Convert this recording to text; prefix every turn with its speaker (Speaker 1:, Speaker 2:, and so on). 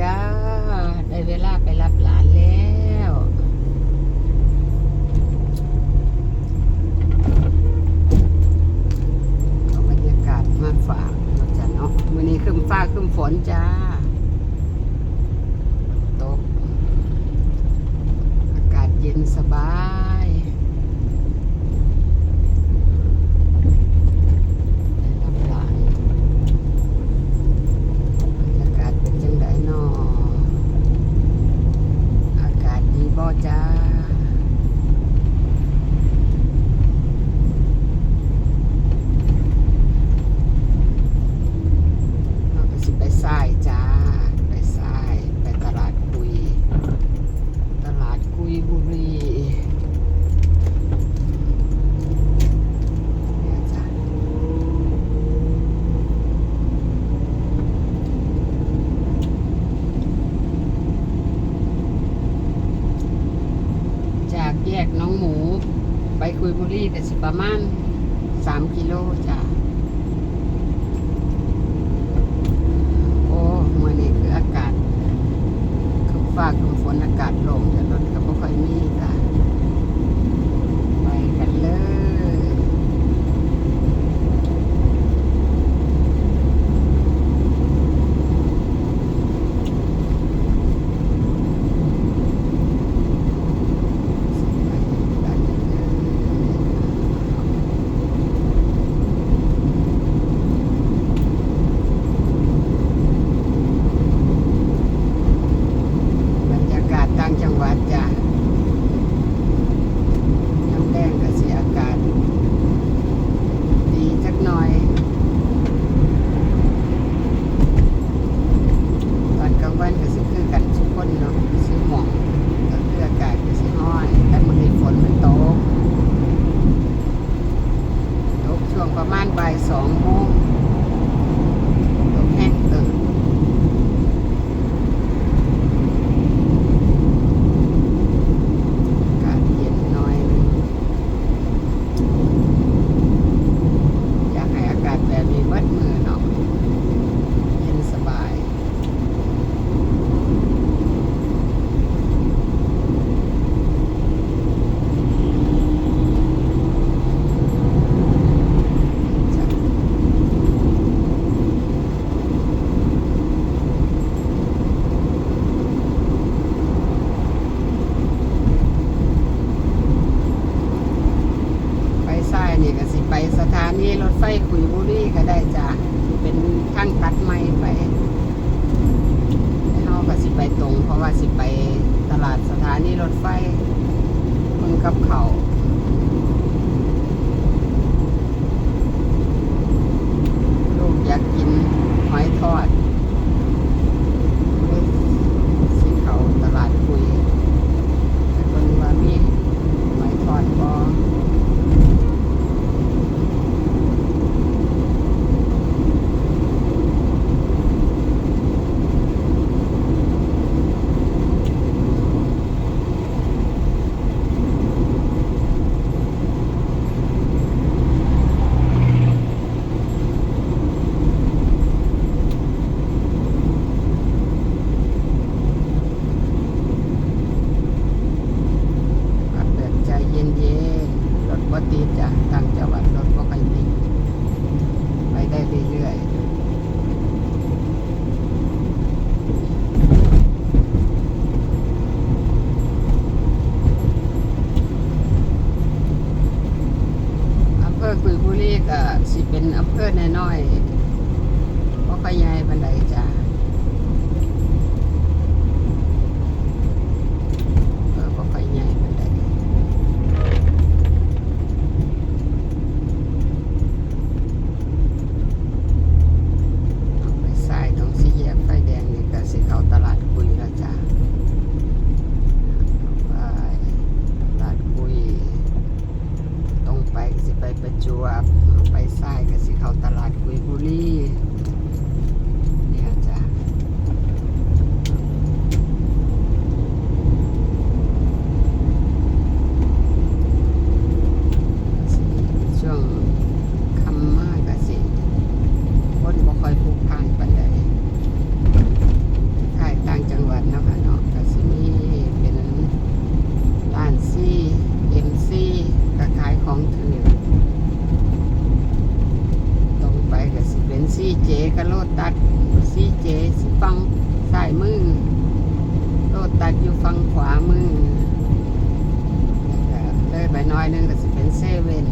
Speaker 1: จ้า ได้เวลาไปรับหลานแล้วเอาบรรยากาศมาฝากนะจ๊ะเนาะวันนี้ขึ้นฟ้าขึ้นฝนจ้าตกอากาศเย็นสบาย รีต่สิประมาณสามกิโลจ้ะโอ้เมื่อนี้คืออากาศคือฟ้าคือฝนอากาศลงจ้ะ ยบุรีก็ได้จ้ะเป็นขั้นงตัดไม้ไปเฮาก็สิไปตรง เพราะว่าสิไปตลาดสถานีรถไฟมันกับเขา ก็สิเป็นอำเภอน้อยๆบ่ค่อยใหญ่ปานใดจ้า ไปทรากับสิเขาตลาดกุยบุรี จกับโลตัสซีเจสิฟังสายมือ โลตัดอยู่ฟังขวามือเลยไปหน้อยหนึงก็สิเป็นเซเว่น